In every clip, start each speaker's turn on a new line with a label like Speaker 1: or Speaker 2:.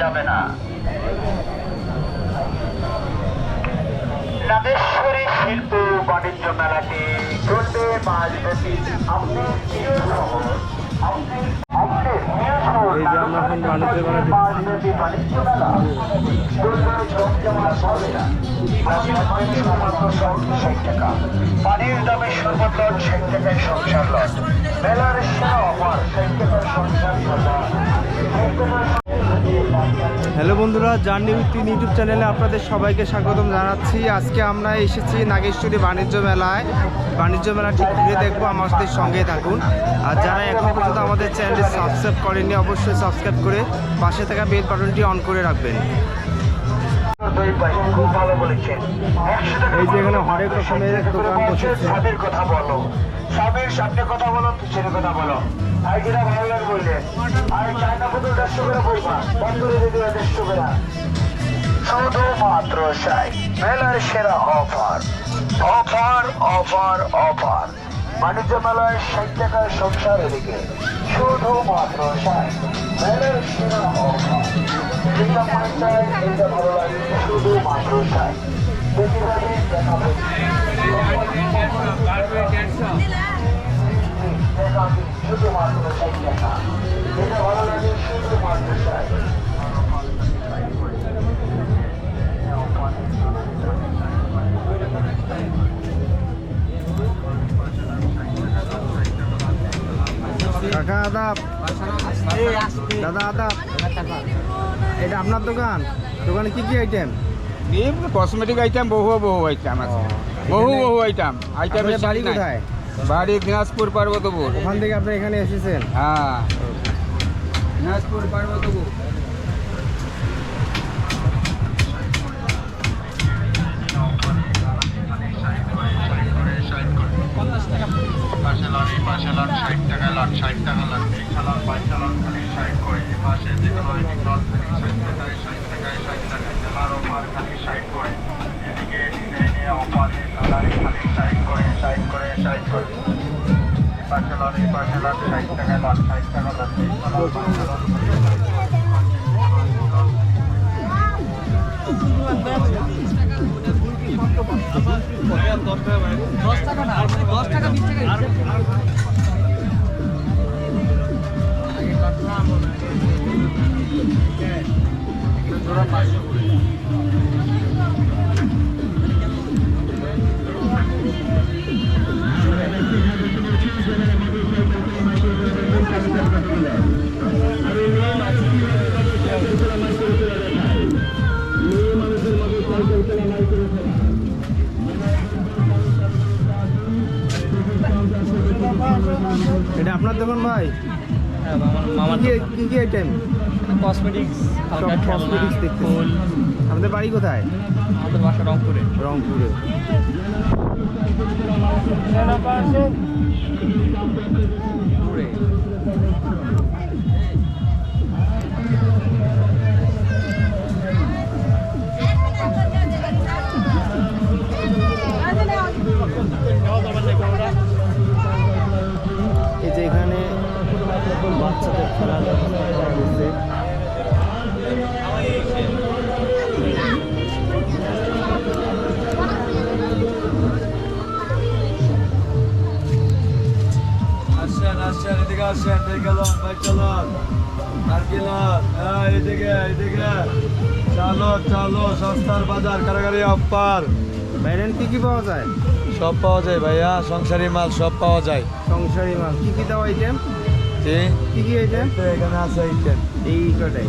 Speaker 1: যাবে না। নাগেশ্বরী শিল্প বাণিজ্য মেলাটি চলবে মাস ব্যাপী
Speaker 2: এই যে আমরা এখন বাণিজ্য মেলা
Speaker 1: পানির দামে ষাট টাকায় সংসার লট মেলার সেরা অফার ষাট টাকার সংসার
Speaker 2: হ্যালো বন্ধুরা জার্নি উইথ তিন ইউটিউব চ্যানেলে আপনাদের সবাইকে স্বাগতম জানাচ্ছি। আজকে আমরা এসেছি নাগেশ্বরী বাণিজ্য মেলায়। বাণিজ্য মেলা ঠিক ঘুরে দেখব, আমাদের সঙ্গে থাকুন। আর যারা এখন পর্যন্ত আমাদের চ্যানেলটি সাবস্ক্রাইব করেননি, অবশ্যই সাবস্ক্রাইব করে পাশে থাকা বেল বাটনটি অন করে রাখবেন। এই যে এখানে হরেক রকমের দোকান বসেছে।
Speaker 1: স্বাদের কথা বলো। স্বামীর সামনে কথা বলো পিছনে কথা বলো। আর যেটা ভালো লাগে বললে। আর চায়না বোতল দেড়শো করে বলবা বন্ধুরে দিদি দেড়শো করে। শুধুমাত্র সাই। মেলার সেরা অফার। Offer offer offer. বাণিজ্য মেলায় ষাট টাকার সংসার এদিকে। শুধুমাত্র সাই মেলার সেরা যেটা মনে চায় যেটা ভালো লাগে শুধুমাত্র ষাট। শুধুমাত্র
Speaker 2: আদাব দাদা আদাব এটা আপনার দোকান? দোকানে কি কি আইটেম
Speaker 3: কসমেটিক আইটেম বহু বহু আইটেম আছে। বহু বহু আইটেম আইটেম
Speaker 2: বাড়ি কোথায়?
Speaker 3: বাড়ি দিনাজপুর পার্বতপুর।
Speaker 2: ওখান থেকে আপনি এখানে এসেছেন?
Speaker 3: হ্যাঁ। দিনাজপুর পার্বতপুর।
Speaker 1: পাশে লন এই পাশে লন ষাট টাকা, লন ষাট টাকা লন তিরিশা লন পয়সা লন খালি ষাট করে। এই পাশে দিকে লন থেকে লন খালি ষাট টাকায় ষাট টাকায় ষাট টাকায় জেলার অফার খালি ষাট করে। এদিকে ডিজাইনে অফারে কালারে খালি ষাট করে ষাট করে ষাট করে। এই পাশে লন, এই পাশে লন টাকায় লন ষাট টাকা লন তিরিশা লন পয়সা লন
Speaker 2: এটা আপনার দোকান ভাই?
Speaker 4: মামার
Speaker 2: কি কি আইটেম
Speaker 4: কসমেটিক্স
Speaker 2: কসমেটিক্স দেখতে আমাদের বাড়ি কোথায়?
Speaker 4: আমাদের বাসা রংপুরে।
Speaker 2: রংপুরে।
Speaker 4: পুরে
Speaker 3: আসেন আসেন এদিকে আসেন এই লন ভাই চলুন। আর কি হ্যাঁ এদিকে এদিকে। চালো চালো সস্তার বাজার কারাগারি অফার।
Speaker 2: বাইরেন কি কি পাওয়া যায়?
Speaker 3: সব পাওয়া যায় ভাইয়া। সংসারী মাল সব পাওয়া যায়।
Speaker 2: সংসারী মাল। কি কি দাও আইটেম কি? কি আইটেম
Speaker 3: এখানে আছে আইটেম
Speaker 2: এই কটাই।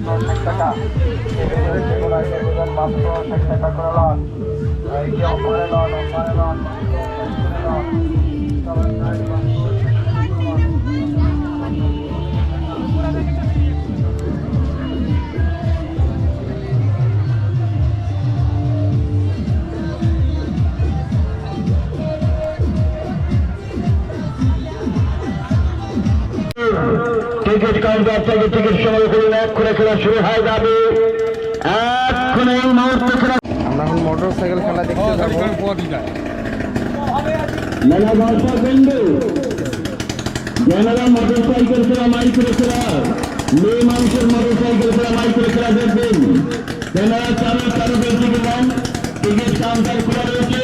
Speaker 1: ষাট টাকা মাত্র ষাট টাকা
Speaker 2: করে লন এই যে অফারে লন অফারে লন
Speaker 1: টিকিট কাউন্টার থেকে টিকিট সংগ্রহ করুন এক্ষণে খেলা শুরু হয়ে যাবে এক্ষণে এই মুহূর্তে খেলা
Speaker 2: আমরা এখন মোটর সাইকেল খেলা দেখতে যাব।
Speaker 1: মেলা দর্শক বিন্দু যারা মোটর সাইকেল খেলা মাইক্রো খেলা। মেয়ে মানুষের মোটর সাইকেল খেলা মাইক্রো খেলা দেখবেন। তেনারা চালু চালু টিকিট নেন টিকিট কাউন্টার খোলা রয়েছে।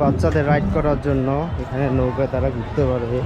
Speaker 2: বাচ্চাদের রাইড করার জন্য এখানে নৌকা তারা ঘুরতে পারবে।